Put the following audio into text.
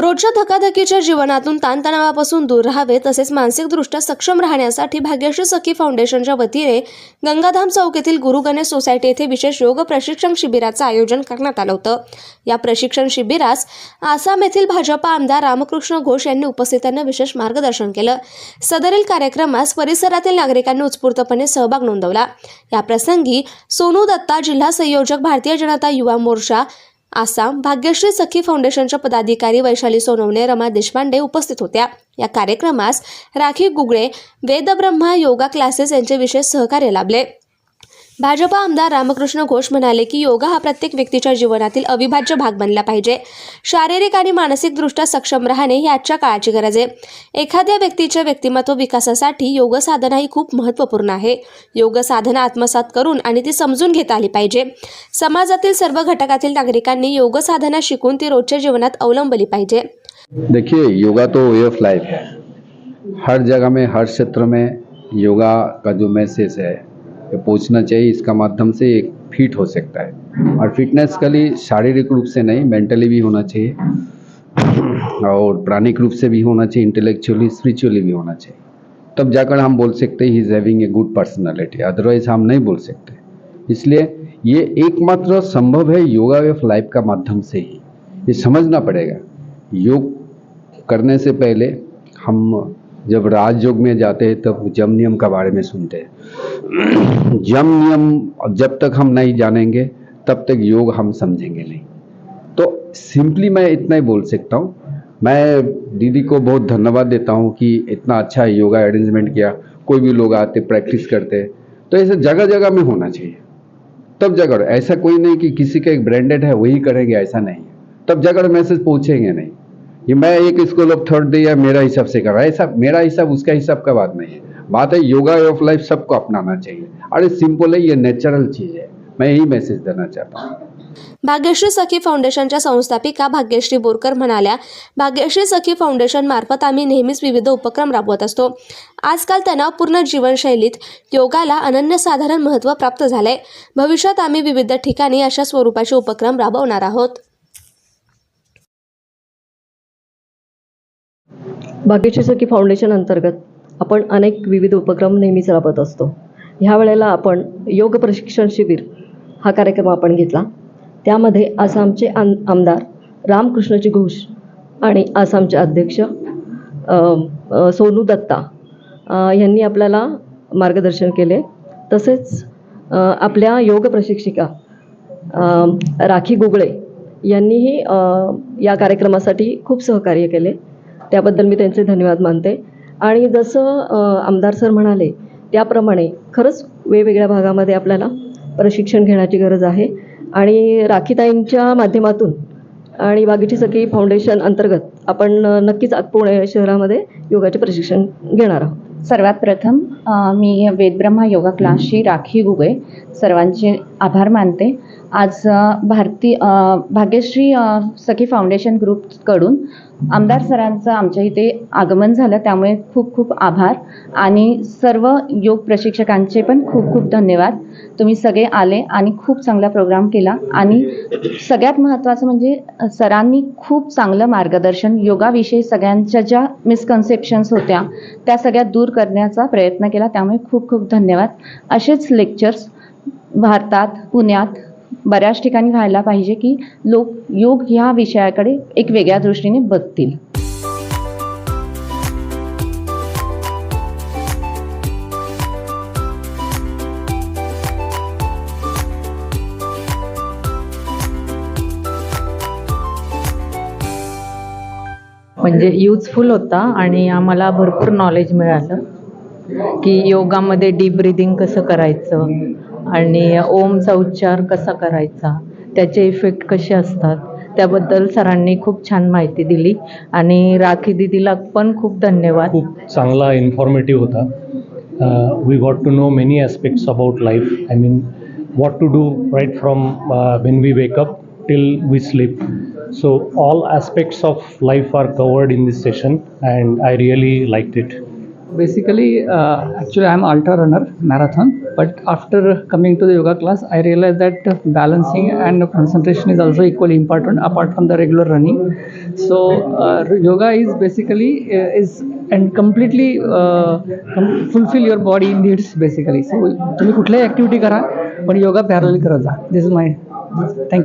रोजच्या धकाधकीच्या जीवनातून ताणतणावापासून दूर राहावे तसेच मानसिकदृष्ट्या सक्षम राहण्यासाठी भाग्यश्री सखी फाउंडेशनच्या वतीने गंगाधाम चौक येथील गुरु गणेश सोसायटी येथे विशेष योग प्रशिक्षण शिबिराचं आयोजन करण्यात आलं होतं. या प्रशिक्षण शिबिरास आसाम येथील भाजपा आमदार रामकृष्ण घोष यांनी उपस्थितांना विशेष मार्गदर्शन केलं. सदरील कार्यक्रमास परिसरातील नागरिकांनी उत्स्फूर्तपणे सहभाग नोंदवला. या प्रसंगी सोनू दत्ता जिल्हा संयोजक भारतीय जनता युवा मोर्चा आसाम भाग्यश्री सखी फाउंडेशनच्या पदाधिकारी वैशाली सोनवणे रमा देशपांडे उपस्थित होत्या. या कार्यक्रमास राखी गुगळे वेदब्रह्मा योगा क्लासेस यांचे विशेष सहकार्य लाभले. भाजपा आमदार रामकृष्ण घोष म्हणाले की योगा हा प्रत्येक व्यक्तीच्या जीवनातील अविभाज्य भाग बनला पाहिजे. शारीरिक आणि मानसिकदृष्ट्या सक्षम राहणे ही आजच्या काळाची गरज आहे. एखाद्या व्यक्तीच्या व्यक्तिमत्व विकासासाठी योग साधना ही खूप महत्त्वपूर्ण आहे. योग साधना आत्मसात करून आणि ती समजून घेता आली पाहिजे. समाजातील सर्व घटकातील नागरिकांनी योग साधना शिकून ती रोजच्या जीवनात अवलंबली पाहिजे. देखिए योगा तो वे ऑफ लाइफ है. हर जगह में हर क्षेत्र में योगा का जो मैसेज है पहुँचना चाहिए, इसका माध्यम से एक फिट हो सकता है। और फिटनेस खाली शारीरिक रूप से नहीं मेंटली भी होना चाहिए। और प्राणिक रूप से भी होना चाहिए इंटेलेक्चुअली स्पिरिचुअली भी होना चाहिए। तब जाकर हम बोल सकते हैं is having a good personality otherwise हम नहीं बोल सकते। इसलिए ये एकमात्र संभव है योगा वे ऑफ़ लाइफ का माध्यम से ही। ये समझना पड़ेगा। योग करने से पहले हम जब राजयोग में जाते हैं, तब जम नियम का बारे में सुनते हैं। जम नियम जब तक हम नहीं जानेंगे, तब तक योग हम समझेंगे नहीं। तो सिंपली मैं इतना ही बोल सकता हूँ। मैं दीदी को बहुत धन्यवाद देता हूँ कि इतना अच्छा योगा अरेंजमेंट किया। कोई भी लोग आते प्रैक्टिस करते तो ऐसे जगह जगह में होना चाहिए। तब जाकर ऐसा कोई नहीं कि किसी का एक ब्रांडेड है, वही करेंगे, ऐसा नहीं। तब जाकर मैसेज पहुँचेंगे नहीं। ये मैं एक स्कूल ऑफ थॉट या मेरा हिसाब से कर रहा है। ऐसा मेरा हिसाब उसका हिसाब का बात नहीं है। बात है योगा ऑफ लाइफ सबको अपनाना चाहिए। अरे सिंपल है ये नेचुरल चीज़ है। मैं यही मैसेज देना चाहता हूँ। भाग्यश्री सखी फाउंडेशनच्या संस्थापिका भाग्यश्री बोरकर म्हणाल्या भाग्यश्री सखी फाउंडेशन मार्फत आम्ही नेहमीच विविध उपक्रम राबवत असतो. आजकाल तणावपूर्ण जीवनशैलीत योगाला अनन्यसाधारण महत्त्व प्राप्त झालंय. भविष्यात आम्ही विविध ठिकाणी अशा स्वरूपाचे उपक्रम राबवणार आहोत. भाग्यश्री सखी फाउंडेशन अंतर्गत आपण अनेक विविध उपक्रम नेहमीच राबवत असतो. ह्या वेळेला आपण योग प्रशिक्षण शिबिर हा कार्यक्रम आपण घेतला. त्यामध्ये आसामचे आम आमदार रामकृष्णजी घोष आणि आसामचे अध्यक्ष सोनू दत्ता यांनी आपल्याला मार्गदर्शन केले. तसेच आपल्या योग प्रशिक्षिका राखी गुगळे यांनीही या कार्यक्रमासाठी खूप सहकार्य केले. त्याबद्दल मी त्यांचे धन्यवाद मानते. आणि जसं आमदार सर म्हणाले त्याप्रमाणे खरंच वेगवेगळ्या भागामध्ये आपल्याला प्रशिक्षण घेण्याची गरज आहे. आणि राखीताईंच्या माध्यमातून आणि बागीची सखी फाउंडेशन अंतर्गत आपण नक्कीच आज पुणे शहरामध्ये योगाचे प्रशिक्षण घेणार आहोत. सर्वात प्रथम मी वेदब्रह्मा योगा क्लासची राखी गुगळे सर्वांचे आभार मानते. आज भारती भाग्यश्री सखी फाउंडेशन ग्रुपकडून आमदार सरांचं आमच्या इथे आगमन झालं. त्यामुळे खूप खूप आभार. आणि सर्व योग प्रशिक्षकांचे पण खूप खूप धन्यवाद. तुम्ही सगळे आले आणि खूप चांगला प्रोग्राम केला. आणि सगळ्यात महत्त्वाचं म्हणजे सरांनी खूप चांगलं मार्गदर्शन योगाविषयी सगळ्यांच्या ज्या मिसकन्सेप्शन्स होत्या त्या सगळ्या दूर करण्याचा प्रयत्न केला. त्यामुळे खूप खूप धन्यवाद. असेच लेक्चर्स भारतात पुण्यात बऱ्याच ठिकाणी व्हायला पाहिजे की लोक योग ह्या विषयाकडे एक वेगळ्या दृष्टीने बघतील. म्हणजे युजफुल होता आणि आम्हाला भरपूर नॉलेज मिळालं. की योगामध्ये डीप ब्रिदिंग कसं करायचं? आणि ओमचा उच्चार कसा करायचा? त्याचे इफेक्ट कसे असतात? त्याबद्दल सरांनी खूप छान माहिती दिली. आणि राखी दिदीला पण खूप धन्यवाद. खूप चांगला इन्फॉर्मेटिव्ह होता. We got to know many aspects about life I mean what to do right from when we wake up till we sleep so all aspects of life are covered in this session and I really like it basically uh, actually i'm ultra runner marathon But after coming to the yoga class, I realized that uh, balancing and concentration is also equally important apart from the regular running. So uh, yoga is basically uh, is and completely uh, com- fulfill your body needs basically. So तुम्ही कुठल्याही activity करा पण योगा पॅरल करत जा दिस is my thank you